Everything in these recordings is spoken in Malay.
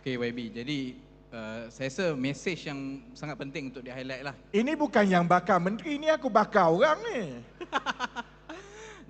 Okay YB, jadi uh, saya rasa mesej yang sangat penting untuk di highlight lah. Ini bukan yang bakar menteri ni aku bakar orang ni.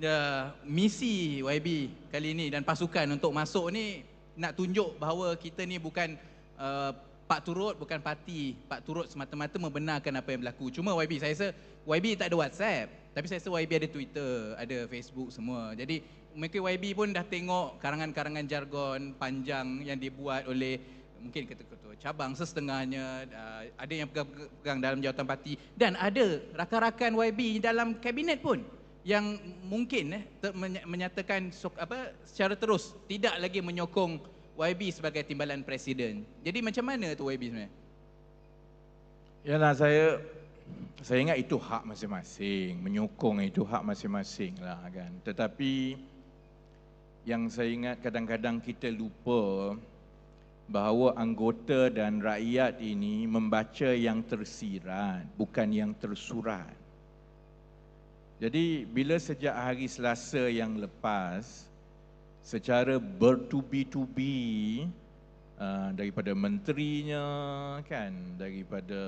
Ya, misi YB kali ini dan pasukan untuk masuk ni nak tunjuk bahawa kita ni bukan uh, pak turut, bukan parti. Pak turut semata-mata membenarkan apa yang berlaku. Cuma YB, saya rasa YB tak ada WhatsApp. Tapi saya rasa YB ada Twitter, ada Facebook semua. Jadi mungkin YB pun dah tengok karangan-karangan jargon panjang yang dibuat oleh mungkin ketua-ketua cabang sesetengahnya uh, ada yang pegang-pegang dalam jawatan parti dan ada rakan-rakan YB dalam kabinet pun yang mungkin eh menyatakan apa secara terus tidak lagi menyokong YB sebagai timbalan presiden. Jadi macam mana tu YB sebenarnya? Yalah saya saya ingat itu hak masing-masing, menyokong itu hak masing-masing lah kan. Tetapi yang saya ingat kadang-kadang kita lupa bahawa anggota dan rakyat ini membaca yang tersirat, bukan yang tersurat. Jadi bila sejak hari Selasa yang lepas secara bertubi-tubi uh, daripada menterinya kan daripada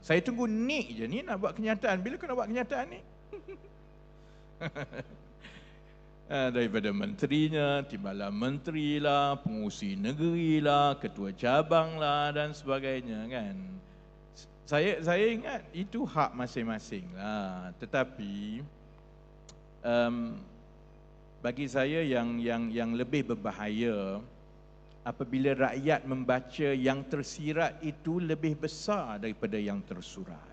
saya tunggu Nick je ni nak buat kenyataan bila kau nak buat kenyataan ni uh, daripada menterinya timbalan menteri lah pengusi negeri lah ketua cabang lah dan sebagainya kan saya saya ingat itu hak masing-masing lah tetapi um, bagi saya yang yang yang lebih berbahaya apabila rakyat membaca yang tersirat itu lebih besar daripada yang tersurat.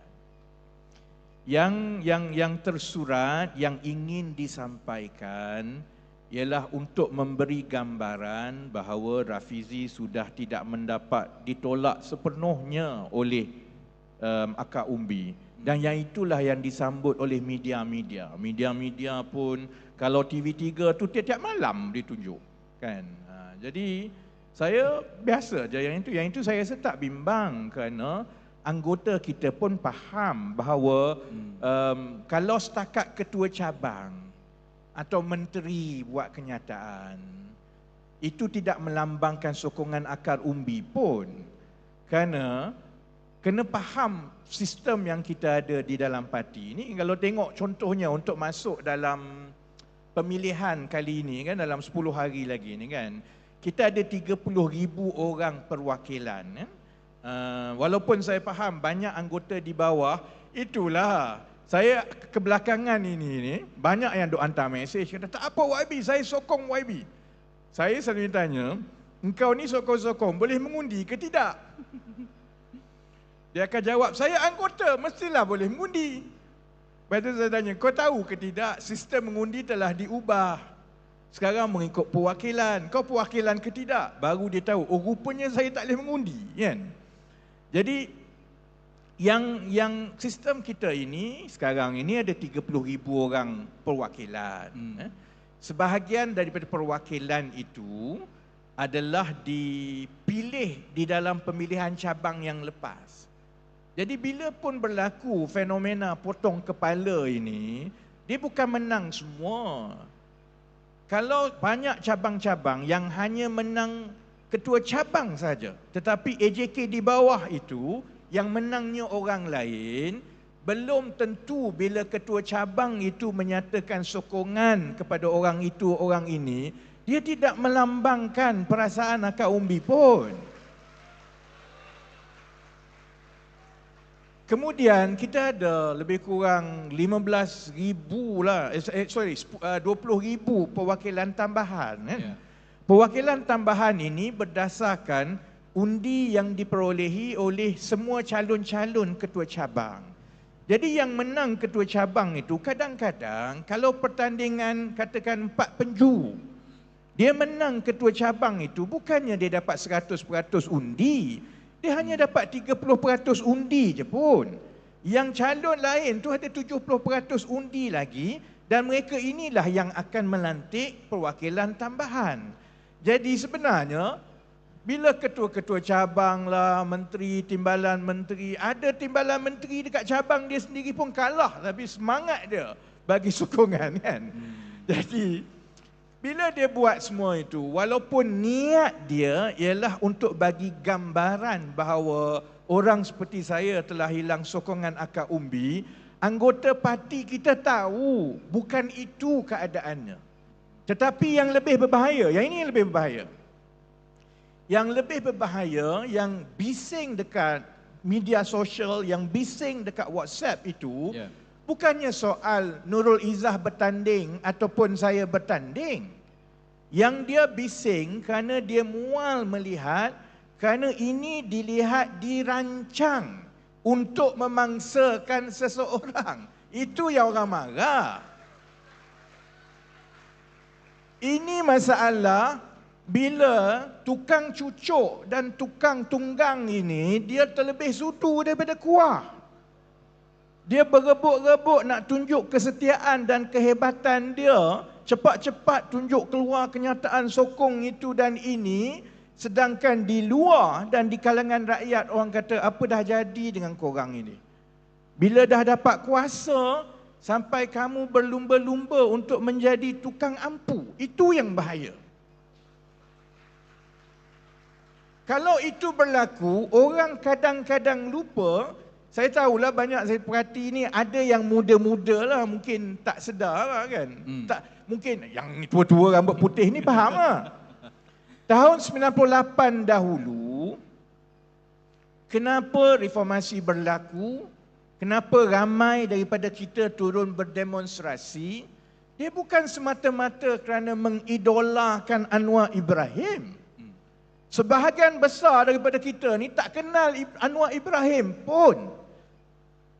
Yang yang yang tersurat yang ingin disampaikan ialah untuk memberi gambaran bahawa Rafizi sudah tidak mendapat ditolak sepenuhnya oleh um, akak umbi dan yang itulah yang disambut oleh media-media. Media-media pun kalau TV3 tu tiap-tiap malam ditunjuk kan. Ha, jadi saya biasa je yang itu. Yang itu saya rasa tak bimbang kerana anggota kita pun faham bahawa hmm. um, kalau setakat ketua cabang atau menteri buat kenyataan itu tidak melambangkan sokongan akar umbi pun kerana kena faham sistem yang kita ada di dalam parti ini kalau tengok contohnya untuk masuk dalam pemilihan kali ini kan dalam 10 hari lagi ni kan kita ada 30 ribu orang perwakilan kan? Uh, walaupun saya faham banyak anggota di bawah, itulah saya kebelakangan ini ni banyak yang duk hantar mesej kata tak apa YB, saya sokong YB. Saya selalu tanya, engkau ni sokong-sokong boleh mengundi ke tidak? Dia akan jawab, saya anggota mestilah boleh mengundi. Tu saya tanya, kau tahu ke tidak sistem mengundi telah diubah. Sekarang mengikut perwakilan. Kau perwakilan ke tidak? Baru dia tahu, oh rupanya saya tak boleh mengundi. Kan? Jadi yang yang sistem kita ini sekarang ini ada 30 ribu orang perwakilan. Hmm. Eh. Sebahagian daripada perwakilan itu adalah dipilih di dalam pemilihan cabang yang lepas. Jadi bila pun berlaku fenomena potong kepala ini, dia bukan menang semua. Kalau banyak cabang-cabang yang hanya menang ketua cabang saja. Tetapi AJK di bawah itu yang menangnya orang lain belum tentu bila ketua cabang itu menyatakan sokongan kepada orang itu orang ini dia tidak melambangkan perasaan akak umbi pun. Kemudian kita ada lebih kurang 15 ribu lah, eh, sorry, 20 ribu perwakilan tambahan. Kan? Yeah. Perwakilan tambahan ini berdasarkan undi yang diperolehi oleh semua calon-calon ketua cabang. Jadi yang menang ketua cabang itu kadang-kadang kalau pertandingan katakan empat penjuru, dia menang ketua cabang itu bukannya dia dapat 100% undi, dia hanya dapat 30% undi je pun. Yang calon lain tu ada 70% undi lagi dan mereka inilah yang akan melantik perwakilan tambahan. Jadi sebenarnya bila ketua-ketua cabang lah, menteri, timbalan menteri, ada timbalan menteri dekat cabang dia sendiri pun kalah tapi semangat dia bagi sokongan kan. Hmm. Jadi Bila dia buat semua itu, walaupun niat dia ialah untuk bagi gambaran bahawa orang seperti saya telah hilang sokongan akar umbi, anggota parti kita tahu bukan itu keadaannya. Tetapi yang lebih berbahaya, yang ini yang lebih berbahaya. Yang lebih berbahaya, yang bising dekat media sosial, yang bising dekat WhatsApp itu, Ya. bukannya soal Nurul Izzah bertanding ataupun saya bertanding. Yang dia bising kerana dia mual melihat kerana ini dilihat dirancang untuk memangsakan seseorang. Itu yang orang marah. Ini masalah bila tukang cucuk dan tukang tunggang ini dia terlebih sutu daripada kuah. Dia berebut-rebut nak tunjuk kesetiaan dan kehebatan dia, cepat-cepat tunjuk keluar kenyataan sokong itu dan ini, sedangkan di luar dan di kalangan rakyat orang kata apa dah jadi dengan korang ini. Bila dah dapat kuasa, sampai kamu berlumba-lumba untuk menjadi tukang ampu. Itu yang bahaya. Kalau itu berlaku, orang kadang-kadang lupa, saya tahulah banyak saya perhati ni ada yang muda-muda lah mungkin tak sedar lah kan. Hmm. Tak mungkin yang tua-tua rambut putih ni faham lah. Tahun 98 dahulu, kenapa reformasi berlaku? Kenapa ramai daripada kita turun berdemonstrasi? Dia bukan semata-mata kerana mengidolakan Anwar Ibrahim. Sebahagian besar daripada kita ni tak kenal Anwar Ibrahim pun.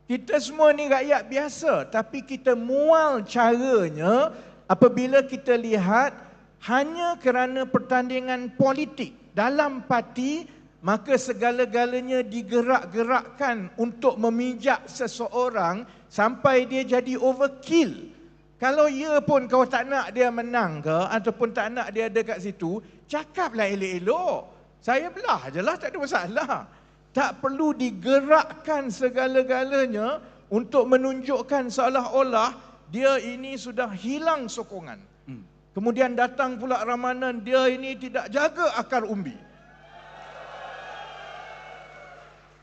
Kita semua ni rakyat biasa tapi kita mual caranya apabila kita lihat hanya kerana pertandingan politik dalam parti maka segala-galanya digerak-gerakkan untuk memijak seseorang sampai dia jadi overkill. Kalau ya pun kau tak nak dia menang ke ataupun tak nak dia ada kat situ, cakaplah elok-elok. Saya belah je lah, tak ada masalah. Tak perlu digerakkan segala-galanya untuk menunjukkan seolah-olah dia ini sudah hilang sokongan. Hmm. Kemudian datang pula ramanan dia ini tidak jaga akar umbi.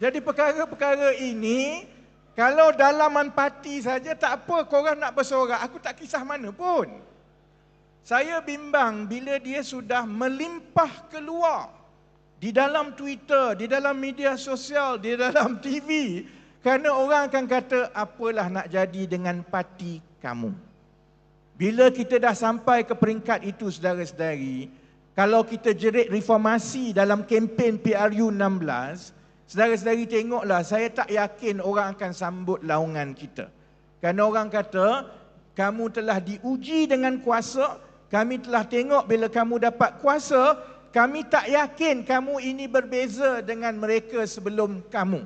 Jadi perkara-perkara ini kalau dalaman parti saja tak apa korang nak bersorak, aku tak kisah mana pun. Saya bimbang bila dia sudah melimpah keluar di dalam Twitter, di dalam media sosial, di dalam TV kerana orang akan kata apalah nak jadi dengan parti kamu. Bila kita dah sampai ke peringkat itu saudara-saudari, kalau kita jerit reformasi dalam kempen PRU 16, saudara-saudari tengoklah saya tak yakin orang akan sambut laungan kita. Kerana orang kata kamu telah diuji dengan kuasa, kami telah tengok bila kamu dapat kuasa, kami tak yakin kamu ini berbeza dengan mereka sebelum kamu.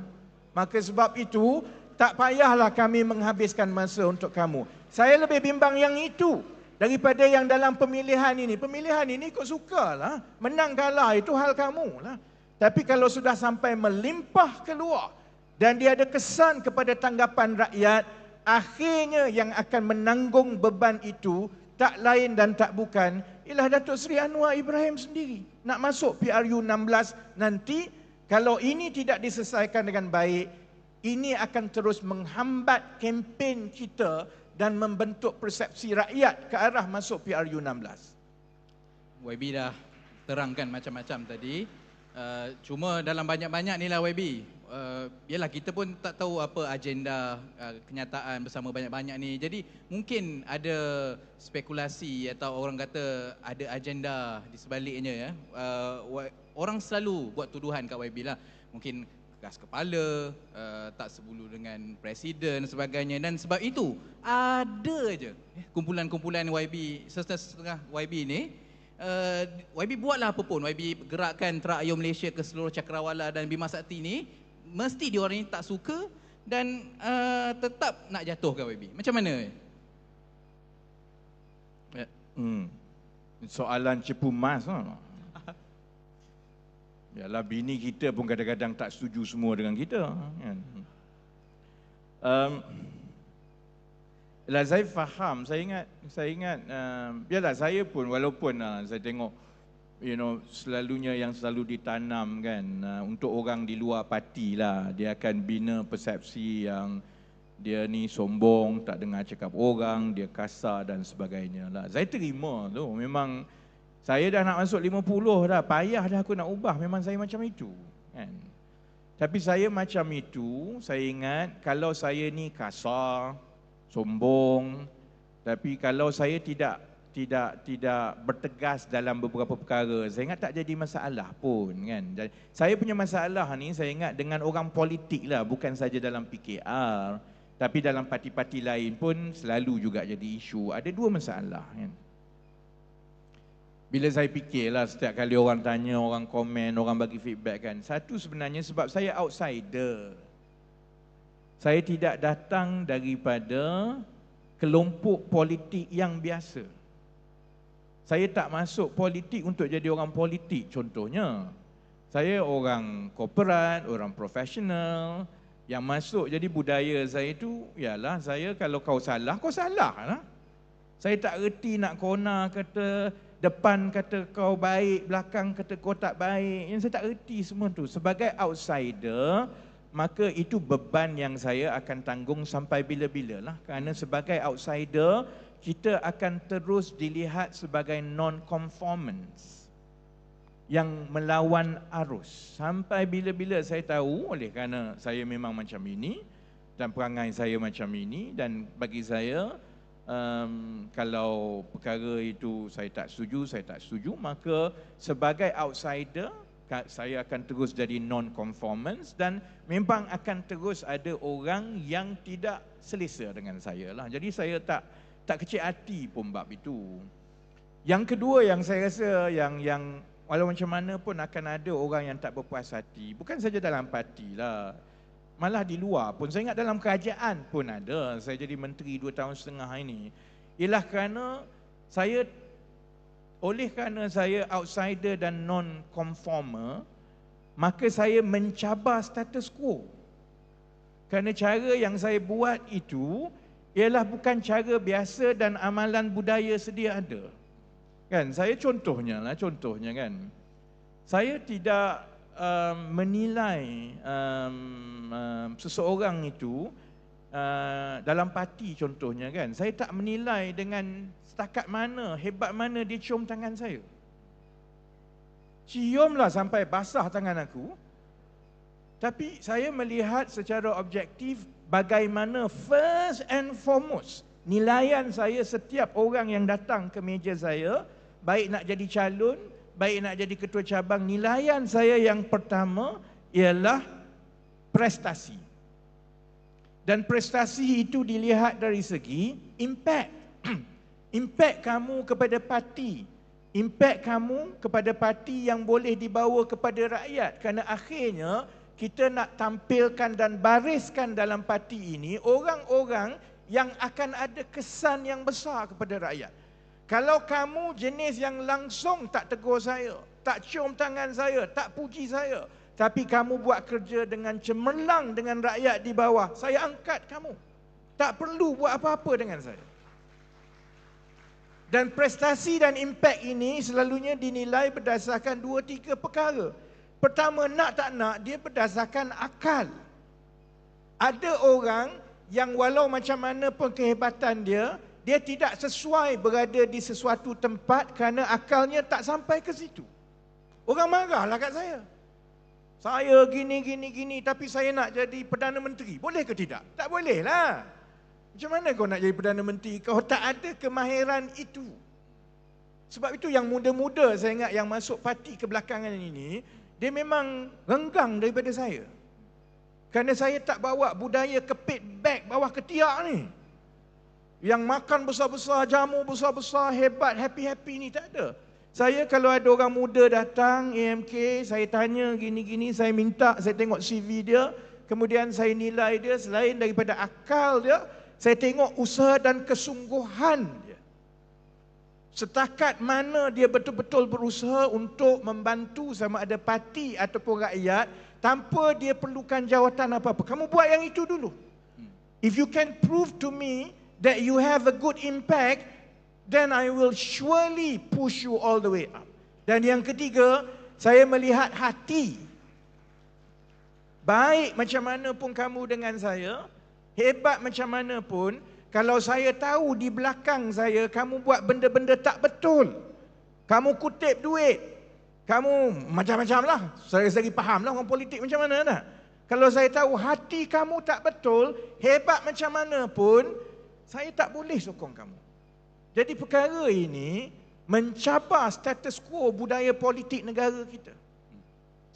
Maka sebab itu, tak payahlah kami menghabiskan masa untuk kamu. Saya lebih bimbang yang itu daripada yang dalam pemilihan ini. Pemilihan ini kau sukalah. Menang kalah itu hal kamu lah. Tapi kalau sudah sampai melimpah keluar dan dia ada kesan kepada tanggapan rakyat, akhirnya yang akan menanggung beban itu tak lain dan tak bukan ialah Datuk Seri Anwar Ibrahim sendiri. Nak masuk PRU 16 nanti kalau ini tidak diselesaikan dengan baik, ini akan terus menghambat kempen kita dan membentuk persepsi rakyat ke arah masuk PRU 16. YB dah terangkan macam-macam tadi. Uh, cuma dalam banyak-banyak ni lah YB. Uh, yalah kita pun tak tahu apa agenda uh, kenyataan bersama banyak-banyak ni. Jadi mungkin ada spekulasi atau orang kata ada agenda di sebaliknya ya. Uh, orang selalu buat tuduhan kat YB lah. Mungkin keras kepala, uh, tak sebulu dengan presiden sebagainya dan sebab itu ada je eh, kumpulan-kumpulan YB setengah YB ni uh, YB buatlah apa pun YB gerakkan Terak Ayo Malaysia ke seluruh cakrawala dan Bima Sakti ni mesti dia orang ni tak suka dan uh, tetap nak jatuhkan YB macam mana Hmm. Soalan cepu mas lah. Yalah bini kita pun kadang-kadang tak setuju semua dengan kita. Kan? Um, Yalah, saya faham. Saya ingat, saya ingat, uh, yalah saya pun walaupun uh, saya tengok, you know, selalunya yang selalu ditanam kan, uh, untuk orang di luar parti lah, dia akan bina persepsi yang dia ni sombong, tak dengar cakap orang, dia kasar dan sebagainya lah. Saya terima tu, memang saya dah nak masuk 50 dah, payah dah aku nak ubah, memang saya macam itu. Kan? Tapi saya macam itu, saya ingat kalau saya ni kasar, sombong, tapi kalau saya tidak tidak tidak bertegas dalam beberapa perkara, saya ingat tak jadi masalah pun kan. Saya punya masalah ni saya ingat dengan orang politik lah, bukan saja dalam PKR. Tapi dalam parti-parti lain pun selalu juga jadi isu. Ada dua masalah kan. Bila saya fikirlah setiap kali orang tanya, orang komen, orang bagi feedback kan. Satu sebenarnya sebab saya outsider. Saya tidak datang daripada kelompok politik yang biasa. Saya tak masuk politik untuk jadi orang politik contohnya. Saya orang korporat, orang profesional, yang masuk jadi budaya saya itu ialah saya kalau kau salah kau salah lah. Saya tak reti nak kona kata depan kata kau baik, belakang kata kau tak baik. Yang saya tak reti semua tu. Sebagai outsider, maka itu beban yang saya akan tanggung sampai bila-bila lah. Kerana sebagai outsider, kita akan terus dilihat sebagai non-conformance yang melawan arus. Sampai bila-bila saya tahu oleh kerana saya memang macam ini dan perangai saya macam ini dan bagi saya um, kalau perkara itu saya tak setuju, saya tak setuju, maka sebagai outsider saya akan terus jadi non-conformance dan memang akan terus ada orang yang tidak selesa dengan saya lah. Jadi saya tak tak kecil hati pun bab itu. Yang kedua yang saya rasa yang yang walau macam mana pun akan ada orang yang tak berpuas hati. Bukan saja dalam parti lah. Malah di luar pun. Saya ingat dalam kerajaan pun ada. Saya jadi menteri dua tahun setengah ini. Ialah kerana saya, oleh kerana saya outsider dan non-conformer, maka saya mencabar status quo. Kerana cara yang saya buat itu, ialah bukan cara biasa dan amalan budaya sedia ada. Kan saya contohnya lah contohnya kan. Saya tidak um, menilai um, um, seseorang itu uh, dalam parti contohnya kan. Saya tak menilai dengan setakat mana, hebat mana dia cium tangan saya. Ciumlah sampai basah tangan aku. Tapi saya melihat secara objektif bagaimana first and foremost nilaian saya setiap orang yang datang ke meja saya baik nak jadi calon, baik nak jadi ketua cabang, nilaian saya yang pertama ialah prestasi. Dan prestasi itu dilihat dari segi impact. impact kamu kepada parti. Impact kamu kepada parti yang boleh dibawa kepada rakyat. Kerana akhirnya kita nak tampilkan dan bariskan dalam parti ini orang-orang yang akan ada kesan yang besar kepada rakyat. Kalau kamu jenis yang langsung tak tegur saya, tak cium tangan saya, tak puji saya, tapi kamu buat kerja dengan cemerlang dengan rakyat di bawah, saya angkat kamu. Tak perlu buat apa-apa dengan saya. Dan prestasi dan impak ini selalunya dinilai berdasarkan dua tiga perkara. Pertama, nak tak nak, dia berdasarkan akal. Ada orang yang walau macam mana pun kehebatan dia, dia tidak sesuai berada di sesuatu tempat kerana akalnya tak sampai ke situ. Orang marahlah kat saya. Saya gini, gini, gini tapi saya nak jadi Perdana Menteri. Boleh ke tidak? Tak boleh lah. Macam mana kau nak jadi Perdana Menteri? Kau tak ada kemahiran itu. Sebab itu yang muda-muda saya ingat yang masuk parti kebelakangan ini, dia memang renggang daripada saya. Kerana saya tak bawa budaya kepit beg bawah ketiak ni yang makan besar-besar, jamu besar-besar, hebat, happy-happy ni tak ada. Saya kalau ada orang muda datang AMK, saya tanya gini-gini, saya minta, saya tengok CV dia, kemudian saya nilai dia selain daripada akal dia, saya tengok usaha dan kesungguhan dia. Setakat mana dia betul-betul berusaha untuk membantu sama ada parti ataupun rakyat tanpa dia perlukan jawatan apa-apa. Kamu buat yang itu dulu. If you can prove to me that you have a good impact, then I will surely push you all the way up. Dan yang ketiga, saya melihat hati. Baik macam mana pun kamu dengan saya, hebat macam mana pun, kalau saya tahu di belakang saya kamu buat benda-benda tak betul, kamu kutip duit, kamu macam-macam lah. Saya sendiri faham lah orang politik macam mana tak? Kalau saya tahu hati kamu tak betul, hebat macam mana pun, saya tak boleh sokong kamu. Jadi perkara ini mencabar status quo budaya politik negara kita.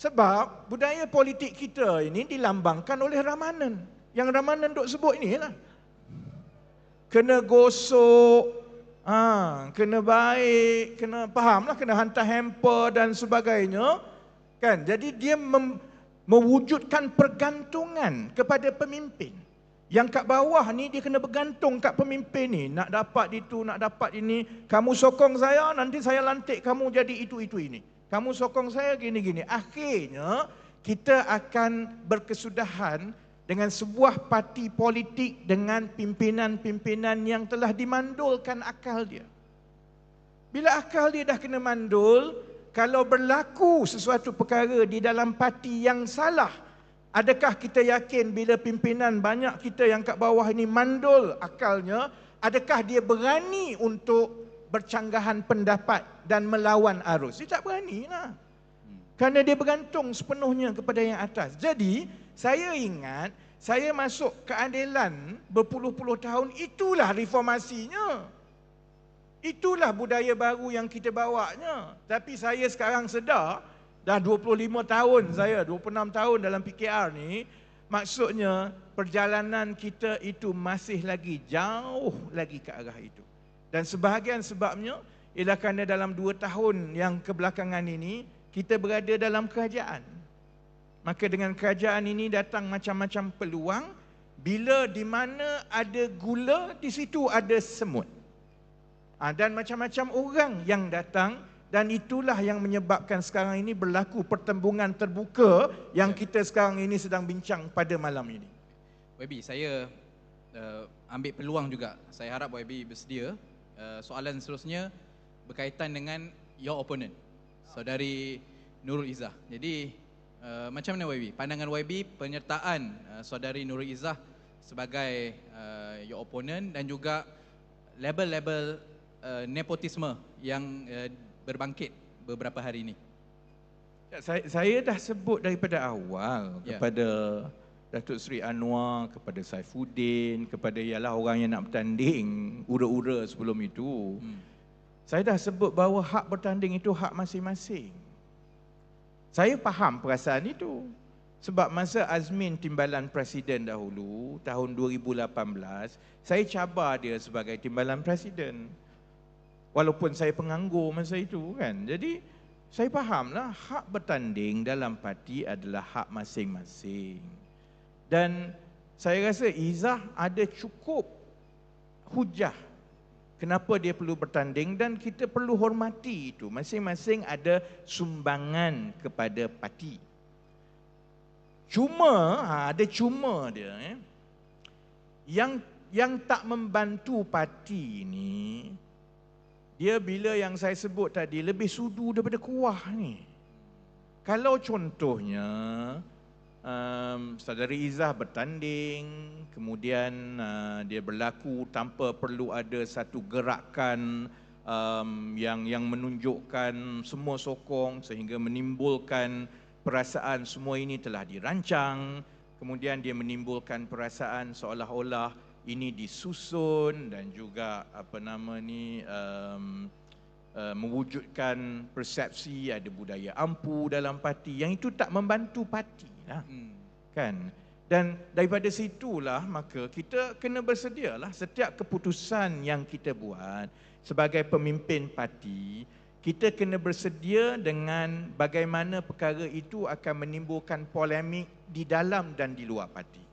Sebab budaya politik kita ini dilambangkan oleh Ramanan. Yang Ramanan duk sebut ini lah. Kena gosok, ha, kena baik, kena faham lah, kena hantar hamper dan sebagainya. Kan? Jadi dia mem, mewujudkan pergantungan kepada pemimpin. Yang kat bawah ni dia kena bergantung kat pemimpin ni. Nak dapat itu, nak dapat ini. Kamu sokong saya, nanti saya lantik kamu jadi itu, itu, ini kamu sokong saya gini-gini. Akhirnya kita akan berkesudahan dengan sebuah parti politik dengan pimpinan-pimpinan yang telah dimandulkan akal dia. Bila akal dia dah kena mandul, kalau berlaku sesuatu perkara di dalam parti yang salah, adakah kita yakin bila pimpinan banyak kita yang kat bawah ini mandul akalnya, adakah dia berani untuk bercanggahan pendapat dan melawan arus. Dia tak berani lah. Kerana dia bergantung sepenuhnya kepada yang atas. Jadi, saya ingat, saya masuk keadilan berpuluh-puluh tahun, itulah reformasinya. Itulah budaya baru yang kita bawanya. Tapi saya sekarang sedar, dah 25 tahun saya, 26 tahun dalam PKR ni, maksudnya perjalanan kita itu masih lagi jauh lagi ke arah itu. Dan sebahagian sebabnya ialah kerana dalam dua tahun yang kebelakangan ini kita berada dalam kerajaan. Maka dengan kerajaan ini datang macam-macam peluang bila di mana ada gula di situ ada semut. Ha, dan macam-macam orang yang datang dan itulah yang menyebabkan sekarang ini berlaku pertembungan terbuka yang kita sekarang ini sedang bincang pada malam ini. YB, saya uh, ambil peluang juga. Saya harap YB bersedia Uh, soalan seterusnya berkaitan dengan your opponent, saudari Nurul Izzah. Jadi uh, macam mana YB? Pandangan YB penyertaan uh, saudari Nurul Izzah sebagai uh, your opponent dan juga label-label uh, nepotisme yang uh, berbangkit beberapa hari ini. Ya, saya, saya dah sebut daripada awal ya. kepada Datuk Seri Anwar kepada Saifuddin kepada ialah orang yang nak bertanding ura-ura sebelum itu. Hmm. Saya dah sebut bahawa hak bertanding itu hak masing-masing. Saya faham perasaan itu. Sebab masa Azmin timbalan presiden dahulu tahun 2018, saya cabar dia sebagai timbalan presiden. Walaupun saya penganggur masa itu kan. Jadi saya fahamlah hak bertanding dalam parti adalah hak masing-masing. Dan saya rasa Izzah ada cukup hujah kenapa dia perlu bertanding dan kita perlu hormati itu. Masing-masing ada sumbangan kepada parti. Cuma, ha, ada cuma dia. Eh. Yang yang tak membantu parti ini, dia bila yang saya sebut tadi lebih sudu daripada kuah ni. Kalau contohnya, um, saudari Izzah bertanding, kemudian uh, dia berlaku tanpa perlu ada satu gerakan um, yang yang menunjukkan semua sokong sehingga menimbulkan perasaan semua ini telah dirancang, kemudian dia menimbulkan perasaan seolah-olah ini disusun dan juga apa nama ni um, uh, mewujudkan persepsi ada budaya ampu dalam parti yang itu tak membantu parti lah. Hmm. Kan? Dan daripada situlah maka kita kena bersedialah setiap keputusan yang kita buat sebagai pemimpin parti, kita kena bersedia dengan bagaimana perkara itu akan menimbulkan polemik di dalam dan di luar parti.